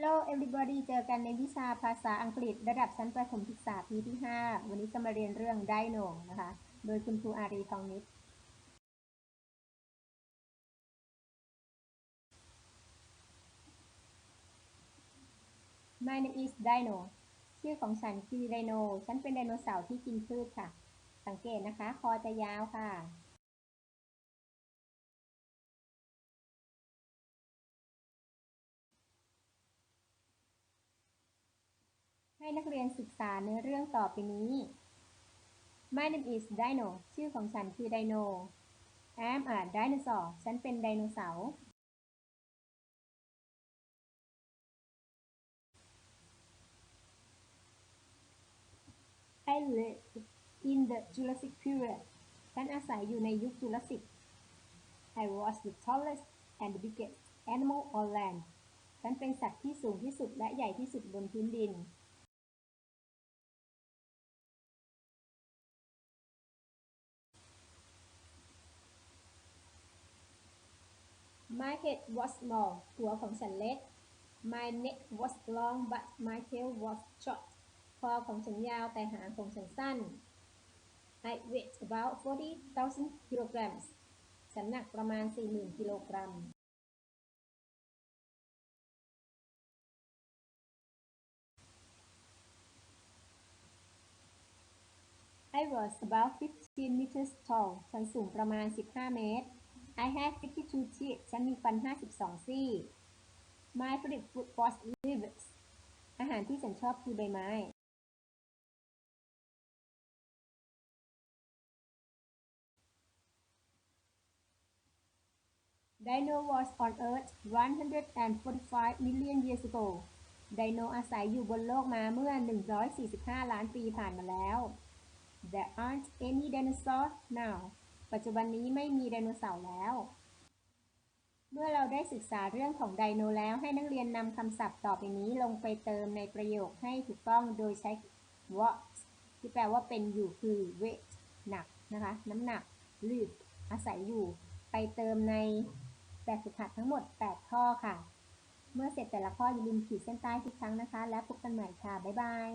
Hello everybody เจอกันในวิชาภาษาอังกฤษ ระดับชั้นประถมศึกษาปีที่ 5 วันนี้จะมาเรียนเรื่องไดโนนะคะ โดยคุณครูอารีทองนิด My name is Dino ชื่อของฉันคือไดโน ฉันเป็นไดโนเสาร์ที่กินพืชค่ะ สังเกตนะคะ คอจะยาวค่ะ ให้นักเรียนศึกษาเนื้อเรื่องต่อไปนี้ My name is Dino ชื่อของฉันคือไดโน I'm a dinosaur ฉันเป็นไดโนเสาร์ I live in the Jurassic period ฉันอาศัยอยู่ในยุคจุลศิก I was the tallest and the biggest animal on land ฉันเป็นสัตว์ที่สูงที่สุดและใหญ่ที่สุดบนพื้นดิน My head was small หัวของฉันเล็ก My neck was long but my tail was short คอของฉันยาวแต่หางของฉันสั้น I weighed about 40,000 kilograms ฉันหนักประมาณ 40,000 กิโลกรัม I was about 15 meters tall ฉันสูงประมาณ 15 เมตร I had 52 teeth ฉันมีฟัน 52 ซี่ My favorite food was leaves อาหารที่ฉันชอบคือใบไม้ Dino was on Earth 145 million years ago ไดโนอาศัยอยู่บนโลกมาเมื่อ 145 ล้านปีผ่านมาแล้ว There aren't any dinosaurs now ปัจจุบันนี้ไม่มีไดโนเสาร์แล้ว เมื่อเราได้ศึกษาเรื่องของไดโนแล้วให้นักเรียนนำคำศัพท์ต่อไปนี้ลงไปเติมในประโยคให้ถูกต้องโดยใช้ what ที่แปลว่าเป็นอยู่คือ weight หนักนะคะ น้ำหนัก live อาศัยอยู่ ไปเติมในแบบฝึกหัดทั้งหมด 8 ข้อค่ะ เมื่อเสร็จแต่ละข้ออย่าลืมขีดเส้นใต้ทุกครั้งนะคะ และพบกันใหม่ค่ะ บ๊ายบาย